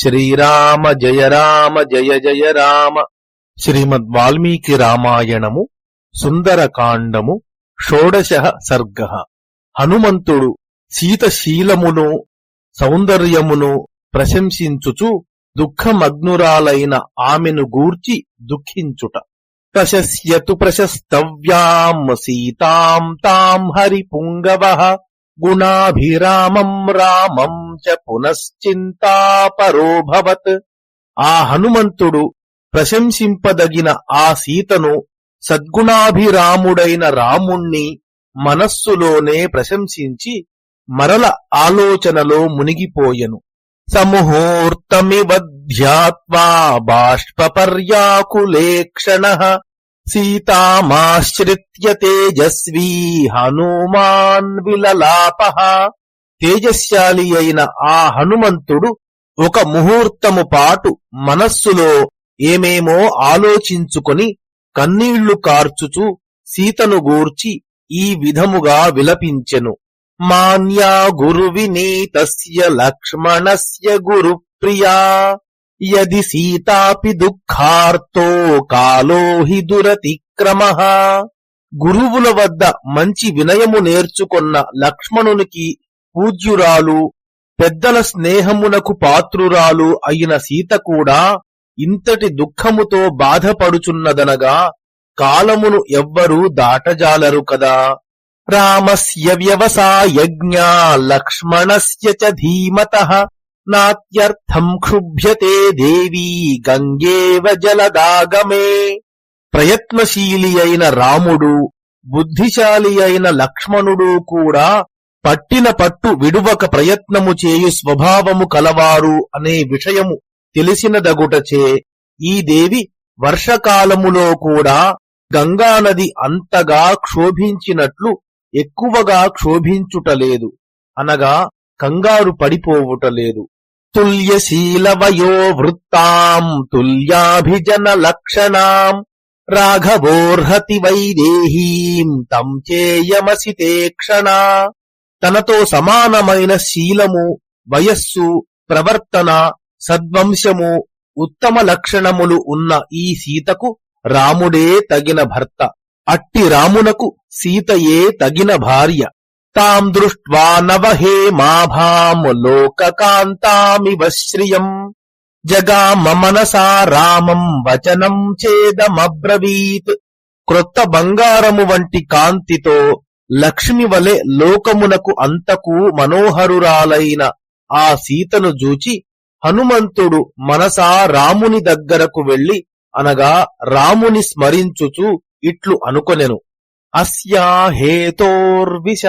శ్రీరామ జయ రామ జయ జయ రామ. శ్రీమద్ వాల్మీకి రామాయణము సుందరకాండము షోడశ సర్గ. హనుమంతుడు సీతశీలమును సౌందర్యమును ప్రశంసించుచు దుఃఖమగ్నురాలైన ఆమెను గూర్చి దుఃఖించుట. ప్రశస్యతు ప్రశస్తవ్యాం సీతాం తాం హరిపుంగవ. గుణాభిరామం రామం చ పునశ్చింతాపరోభవత్. ఆ హనుమంతుడు ప్రశంసింపదగిన ఆ సీతను సద్గుణాభిరాముడైన రాముణ్ణి మనస్సులోనే ప్రశంసించి మరల ఆలోచనలో మునిగిపోయెను. సముహూర్తమివ ధ్యాత్వా బాష్పర్యాకులేక్షణ సీతామాశ్రిత్య తేజస్వీ హనుమాన్ విలలాప. తేజశాలి అయిన ఆ హనుమంతుడు ఒక ముహూర్తము పాటు మనస్సులో ఏమేమో ఆలోచించుకొని కన్నీళ్ళు కార్చుచు సీతను గూర్చి ఈ విధముగా విలపించెను. మాన్యా గురు వినీతస్య లక్ష్మణస్య గురు ప్రియా యది సీతాపి దుఃఖార్తో కాలో హి దురతిక్రమ. గురువుల వద్ద మంచి వినయము నేర్చుకొన్న లక్ష్మణునికి పూజ్యురాలు పెద్దల స్నేహమునకు పాత్రురాలు అయిన సీత కూడా ఇంతటి దుఃఖముతో బాధపడుచున్నదనగా కాలమును ఎవ్వరూ దాటజాలరు కదా. రామస్య వ్యవసాయజ్ఞా లక్ష్మణస్య చ ధీమత. నాత్యర్థం క్షుభ్యతే దేవీ గంగేవ జలదాగమే. ప్రయత్నశీలి అయిన రాముడు బుద్ధిశాలి అయిన లక్ష్మణుడు కూడా పట్టిన పట్టు విడువక ప్రయత్నము చేయు స్వభావము కలవారు అనే విషయము తెలిసినదగుటచే ఈ దేవి వర్షకాలములో కూడా గంగానది అంతగా క్షోభించినట్లు ఎక్కువగా క్షోభించుటలేదు. అనగా కంగారు పడిపోవుటలేదు. తుల్యశీలవయో వృత్తాం తుల్యాభిజన రాఘవోర్హతి వైదేహీం తం చేయమసి క్షణా తనతో సమానమైన శీలము వయస్సు ప్రవర్తన సద్వంశము ఉత్తమ లక్షణములు ఉన్న ఈ సీతకు రాముడే తగిన భర్త. అట్టి రామునకు సీతయే తగిన భార్య. తాం దృష్ట్వా నవహేమాభాం లోకకాంతామివ శ్రియం. జగామ మనసా రామం వచనం చేదమబ్రవీత్. క్రొత్త బంగారము వంటి కాంతితో లక్ష్మి వలె లోకమునకు అంతకు మనోహరురాలైన ఆ సీతను జూచి హనుమంతుడు మనసా రాముని దగ్గరకు వెళ్ళి అనగా రాముని స్మరించుచు ఇట్లు అనుకొనెను. అస్యా హేతోర్విశాలాక్ష్యా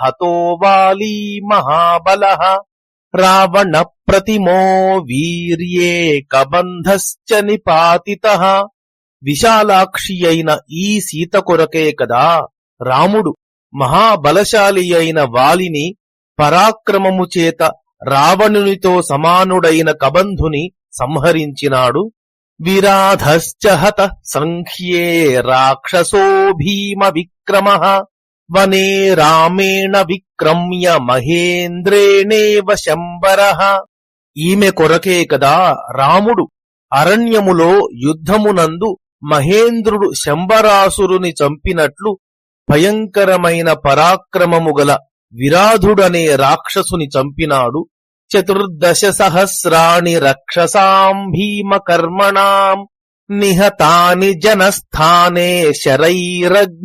హతో వాలీ మహాబల రావణ ప్రతిమో వీర్యే కబంధశ్చ నిపాతిత విశాలాక్షి అయిన ఈ సీత కొరకే కదా రాముడు మహాబలశాలి అయిన వాలిని పరాక్రమము చేత రావణునితో సమానుడైన కబంధుని సంహరించినాడు విరాధశ్చ హత సంఖ్యే రాక్షసో భీమ విక్రమ వనే రామేణ విక్రమ్య మహేంద్రేణేవ శంబర ఈమె కొరకే కదా రాముడు. అరణ్యములో యుద్ధమునందు మహేంద్రుడు శంబరాసురుని చంపినట్లు భయంకరమైన పరాక్రమము గల విరాధుడనే రాక్షసుని చంపినాడు చతుర్దశ సహస్రాణి రక్షసాం భీమ కర్మణాం నిహతాని జనస్థానే శరైరగ్నిశిఖోపమై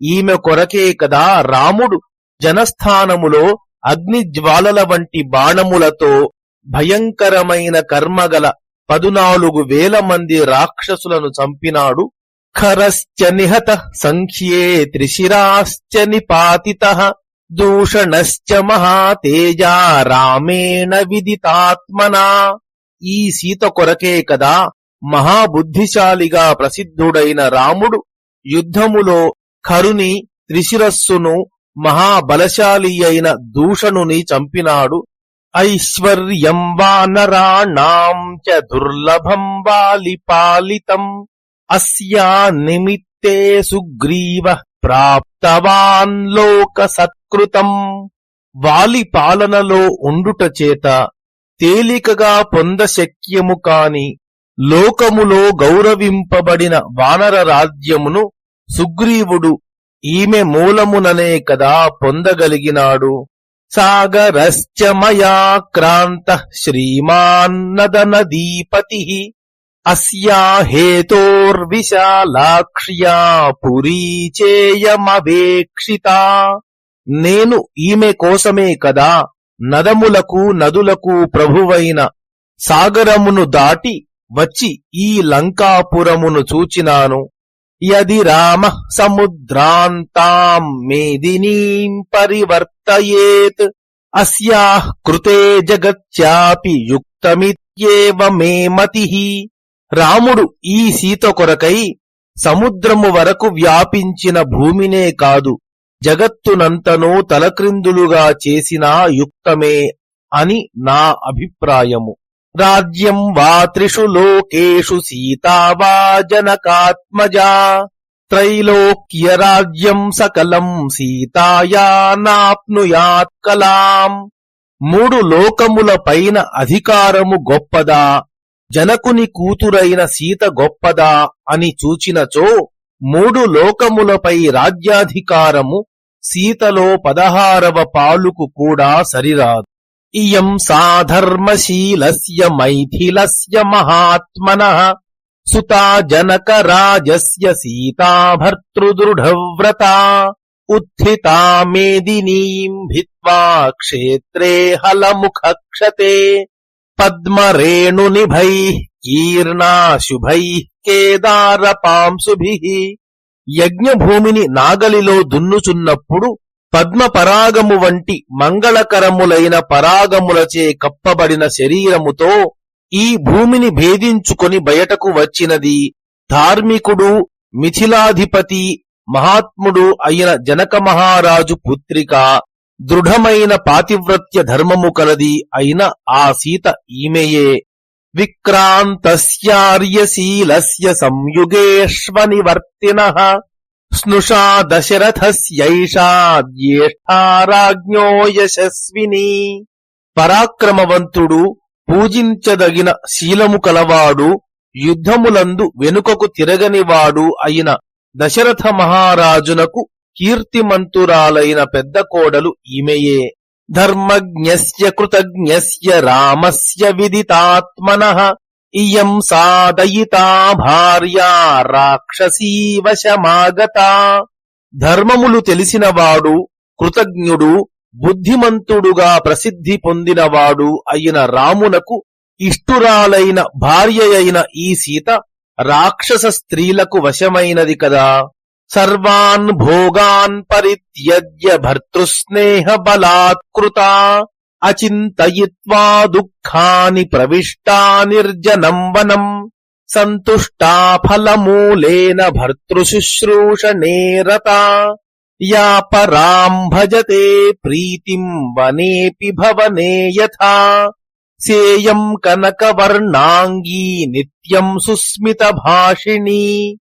ఈమె కొరకే కదా రాముడు. జనస్థానములో అగ్నిజ్వాలల వంటి బాణములతో భయంకరమైన కర్మగల పదునాలుగు వేల మంది రాక్షసులను చంపినాడు. ఖరశ్చ నిహత సంఖ్యే త్రిశిరాశ్చ నిపాతిత దూషణశ్చ మహాతేజ రామేణ విదితాత్మనా. ఈ సీత కొరకే కదా మహాబుద్ధిశాలిగా ప్రసిద్ధుడైన రాముడు యుద్ధములో ఖరుని త్రిశిరస్సును మహాబలశాలి అయిన దూషణుని చంపినాడు. ఐశ్వర్యం వానరాణాం చ దుర్లభం వాలిపాలితం అస్యా నిమిత్తే సుగ్రీవ ప్రాప్తవాన్ లోక సత్కృతం. వాలి పాలనలో ఉండుట చేత తేలికగా పొందశక్యము కాని లోకములో గౌరవింపబడిన వానర రాజ్యమును సుగ్రీవుడు ఈమె మూలముననే కదా పొందగలిగినాడు. సాగరశ్చ మయా క్రాంత శ్రీమాన్నదనదీపతి. అస్యా హేతోర్విశాలాక్ష్యా పురీచేయమవేక్షిత నేను ఈమె కోసమే కదా నదములకు నదులకు ప్రభువైన సాగరమును దాటి వచ్చి ఈ లంకాపురమును చూచినాను. యది రామ సముద్రాంతాం మేదినీం పరివర్తయేత్. అస్యాః కృతే జగత్యాపి యుక్తమిత్యేవ మే మతిః. రాముడు ఈ సీత కొరకై సముద్రము వరకు వ్యాపించిన భూమినే కాదు జగత్తునంతనూ తలక్రిందులుగా చేసినా యుక్తమే అని నా అభిప్రాయము. రాజ్యం వా త్రిషు లోకేషు సీతా వా జనకాత్మజా. త్రైలోక్య రాజ్యం సకలం సీతాయానాప్నుయాత్కలాం మూడు లోకముల పైన అధికారము గొప్పదా? జనకుని కూతురైన సీత గొప్పదా అని చూచినచో మూడు లోకములపై రాజ్యాధికారము సీతలో పదహారవ పాలుకు కూడా సరిరాదు. ఇయం సాధర్మశీలస్య మైథిలస్య మహాత్మన. సుతా జనక రాజస్య సీతా భర్తృదృఢవ్రత. ఉత్థితా మేదినీం భిత్వా క్షేత్రే హలముఖక్షతే. పద్మరేణునిభై కీర్ణా శుభై కేదార యజ్ఞభూమిని నాగలిలో దున్నుచున్నప్పుడు పద్మ పరాగము వంటి మంగళకరములైన పరాగములచే కప్పబడిన శరీరముతో ఈ భూమిని భేదించుకొని బయటకు వచ్చినది ధార్మికుడు మిథిలాధిపతి మహాత్ముడు అయిన జనక మహారాజు పుత్రిక దృఢమైన పాతివ్రత్య ధర్మము కలది అయిన ఆ సీత ఈమెయే. విక్రాంతస్యార్యశీలస్య సంయుగేష్వనివర్తిన. స్నుషా దశరథస్యైషా జ్యేష్ఠారాజ్ఞో యశస్విని. పరాక్రమవంతుడు పూజించదగిన శీలము కలవాడు యుద్ధములందు వెనుకకు తిరగనివాడు అయిన దశరథ మహారాజునకు కీర్తిమంతురాలైన పెద్ద కోడలు ఈమెయే. ధర్మజ్ఞస్య కృతజ్ఞస్య రామస్య విదితాత్మన. ఇయం సాదయితా భార్యా రాక్షసీవశమాగత ధర్మములు తెలిసినవాడు కృతజ్ఞుడు బుద్ధిమంతుడుగా ప్రసిద్ధి పొందినవాడు అయిన రామునకు ఇష్టురాలైన భార్య అయిన ఈ సీత రాక్షస స్త్రీలకు వశమైనది కదా. सर्वान् भोगान् परित्यज्य भर्तृस्नेह भर्तृस्नेहबलात्कृता अचिन्तयित्वा दुःखानि प्रविष्टा निर्जनम् वनम् सन्तुष्टा फलमूलेन भर्तृशुश्रूषणे रता, या पराम् भजते प्रीतिम् वनेऽपि भवने यथा सेयम् कनकवर्णाङ्गी नित्यम् सुस्मितभाषिणी।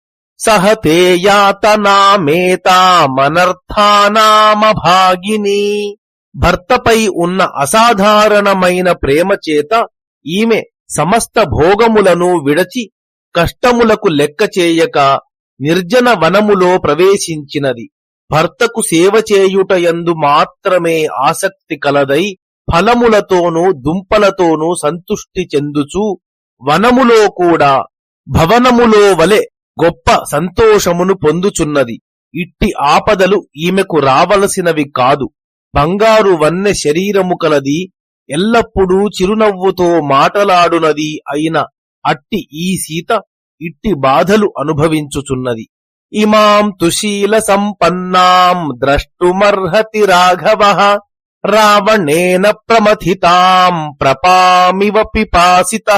సహ భాషిణీ సహతే యాతనామేతామనర్థానామభాగిని. భర్తపై ఉన్న అసాధారణమైన ప్రేమ చేత ఈమె సమస్త భోగములను విడచి కష్టములకు లెక్క చేయక నిర్జన వనములో ప్రవేశించినది. భర్తకు సేవ చేయుటయందు మాత్రమే ఆసక్తి కలదై ఫలములతోనూ దుంపలతోనూ సంతుష్టి చెందుచూ వనములో కూడా భవనములో వలె గొప్ప సంతోషమును పొందుచున్నది. ఇట్టి ఆపదలు ఈమెకు రావలసినవి కాదు. బంగారు వన్నె శరీరము కలది ఎల్లప్పుడూ చిరునవ్వుతో మాటలాడునది అయిన అట్టి ఈ సీత ఇట్టి బాధలు అనుభవించుచున్నది. ఇమాం తుశీల సంపన్నాం ద్రష్టుమర్హతి రాఘవ రావణేన ప్రమథితాం ప్రపామివ పిపాసిత.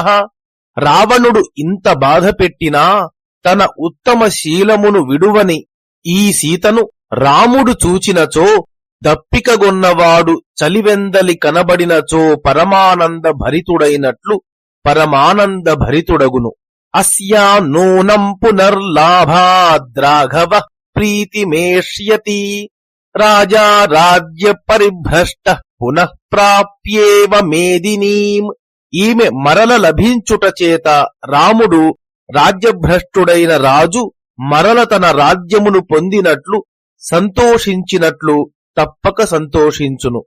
రావణుడు ఇంత బాధ పెట్టినా తన ఉత్తమ శీలమును విడువని ఈ సీతను రాముడు చూచినచో దప్పికగొన్నవాడు చలివెందలి కనబడినచో పరమానంద భరితుడైనట్లు పరమానంద భరితుడగును అస్యా నూనం పునర్లాభాద్రాఘవ ప్రీతిమేష్యతి. రాజా రాజ్య పరిభ్రష్ట పునః ప్రాప్యేవ మేదినీం ఈమె మరల లభించుట చేత రాముడు రాజ్యభ్రష్టుడైన రాజు మరల తన రాజ్యమును పొందినట్లు సంతోషించినట్లు తప్పక సంతోషించును.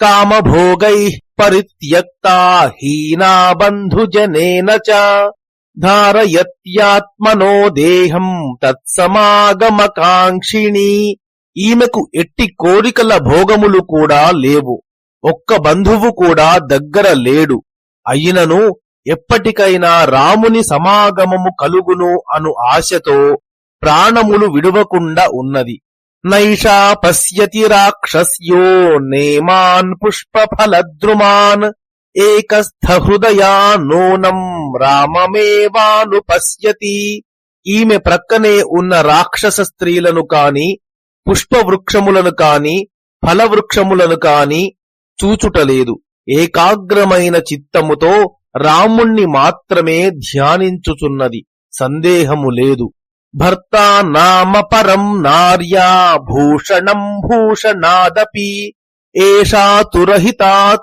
కామభోగై పరిత్యక్తా హీనా బంధుజనేన చ ధారయత్యాత్మనో దేహం తత్సమాగమకాంక్షిణి. ఈమెకు ఎట్టి కోరికల భోగములు కూడా లేవు. ఒక్క బంధువు కూడా దగ్గర లేడు. అయినను ఎప్పటికైనా రాముని సమాగమము కలుగును అను ఆశతో ప్రాణములు విడువకుండా ఉన్నది. నైషా పశ్యతి రాక్షస్యో నేమాన్ పుష్పఫలద్రుమాన్ ఏకస్థ హృదయా నూనం రామమేవాను పశ్యతి. ఈమె ప్రక్కనే ఉన్న రాక్షస స్త్రీలను కాని పుష్పవృక్షములను కాని ఫలవృక్షములను కాని చూచుటలేదు. ఏకాగ్రమైన చిత్తముతో రాముణ్ణి మాత్రమే ధ్యానించుచున్నది. సందేహము లేదు. భర్త నామ పరం నార్యా భూషణం భూషణాదపి. ఏషా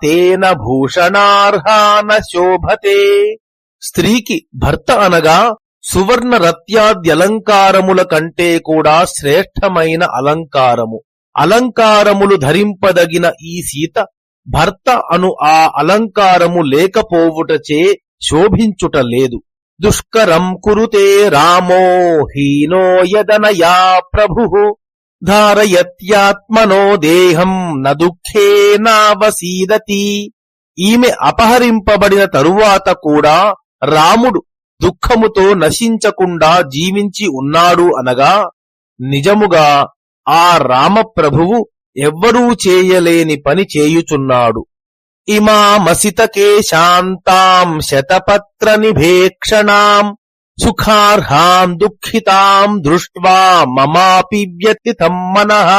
తేన భూషణార్హాన శోభతే. స్త్రీకి భర్త అనగా సువర్ణ రత్యాద్యలంకారముల కంటే కూడా శ్రేష్టమైన అలంకారము. అలంకారములు ధరింపదగిన ఈ సీత భర్త అను ఆ అలంకారము లేకపోవుటచే శోభించుట లేదు దుష్కరం కురుతే రామో హీనో యదనయా ప్రభు. ధారయత్యాత్మనో దేహం న ఈమె అపహరింపబడిన తరువాత కూడా రాముడు దుఃఖముతో నశించకుండా జీవించి ఉన్నాడు అనగా నిజముగా ఆ రామప్రభువు ఎవ్వరూ చేయలేని పని చేయుచున్నాడు. ఇమామసితకే శాంతాం శతపత్ర నిభేక్షణాం సుఖార్హాం దుఃఖితాం దృష్ట్వా మమాపి వ్యతితం మనః.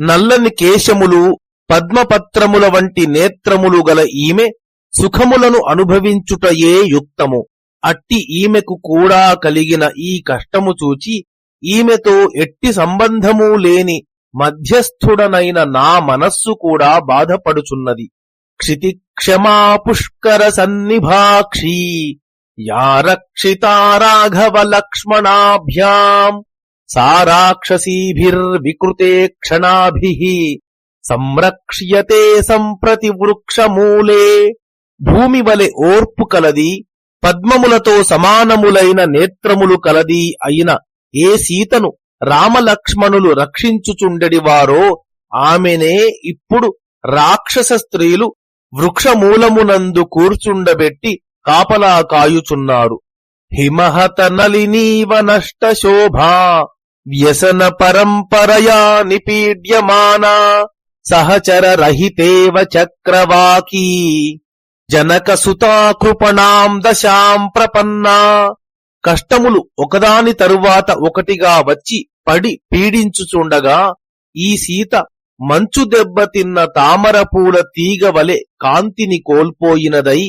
నల్లని కేశములు పద్మపత్రముల వంటి నేత్రములు గల ఈమె సుఖములను అనుభవించుటయే యుక్తము. అట్టి ఈమెకు కూడా కలిగిన ఈ కష్టము చూచి ఈమెతో ఎట్టి సంబంధము లేని మధ్యస్థుడనైన నా మనస్సు కూడా బాధపడుచున్నది. క్షితి క్షమా పుష్కర సన్నిభాక్షీ యా రక్షితా రాఘవ లక్ష్మణాభ్యాం సా రాక్షసీభిర్వికృతే క్షణాభి సంరక్ష్యతే సంప్రతి వృక్షమూలే. భూమి వలె ఓర్పు కలది పద్మములతో సమానములైన నేత్రములు కలది అయిన ఏ సీతను రామలక్ష్మణులు రక్షించుచుండెడివారో ఆమెనే ఇప్పుడు రాక్షస స్త్రీలు వృక్షమూలమునందు కూర్చుండబెట్టి కాపలా కాయుచున్నారు. హిమహత నలినీవ నష్ట శోభా వ్యసన పరంపరయా నిపీడ్యమానా సహచర రహితేవ చక్రవాకీ జనక సుతాకృపణాం దశాం ప్రపన్నా. కష్టములు ఒకదాని తరువాత ఒకటిగా వచ్చి పడి పీడించుచుండగా ఈ సీత మంచు దెబ్బతిన్న తామరపూల తీగ వలె కాంతిని కోల్పోయినదై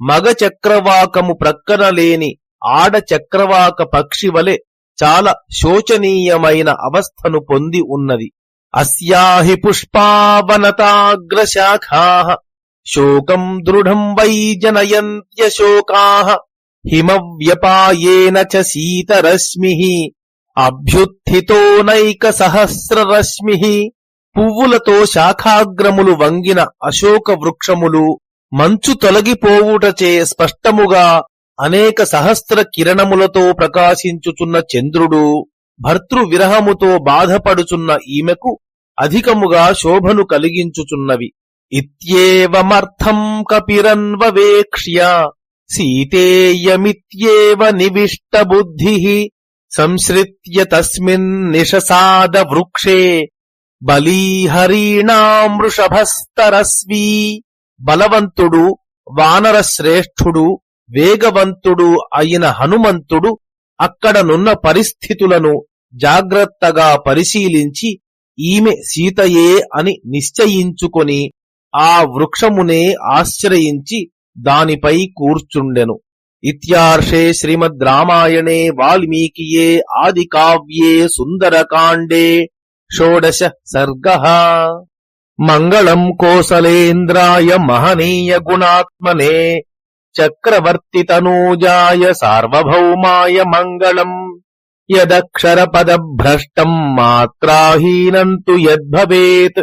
మగ చక్రవాకము ప్రక్కన లేని ఆడ చక్రవాక పక్షి వలె చాలా శోచనీయమైన అవస్థను పొంది ఉన్నది. అస్యాహి పుష్పావనతాగ్రశాఖా శోకం దృఢం వై జనయంత్యశోకా హిమవ్యపాయేన చ శీతరశ్మి అభ్యుత్థితో సహస్రరశ్మి పువ్వులతో శాఖాగ్రములు వంగిన అశోక వృక్షములు మంచు తొలగిపోవుటచే స్పష్టముగా అనేక సహస్ర కిరణములతో ప్రకాశించుచున్న చంద్రుడు భర్తృ విరహముతో బాధపడుచున్న ఈమెకు అధికముగా శోభను కలిగించుచున్నవి. ఇత్యేవమర్థం కపిరన్వవేక్ష్య సీతేయమిత్యేవ నివిష్ట బుద్ధి సంశ్రిత్య తస్మిన్ వృక్షే బలీహరీణామృషభస్తరస్వీ బలవంతుడు వానర శ్రేష్ఠుడు వేగవంతుడు అయిన హనుమంతుడు అక్కడనున్న పరిస్థితులను జాగ్రత్తగా పరిశీలించి ఈమె సీతయే అని నిశ్చయించుకొని ఆ వృక్షమునే ఆశ్రయించి దానిపై కూర్చుండెను. ఇత్యార్షే శ్రీమద్ రామాయణే వాల్మీకియే ఆది కావ్యే సుందరకాండే షోడశ సర్గ మంగళం కోసలేంద్రాయ మహనీయ గుణాత్మనే చక్రవర్తి తనూజాయ సార్వభౌమాయ మంగళం యదక్షర పద భ్రష్టం మాత్రాహీనం తు యద్భవేత్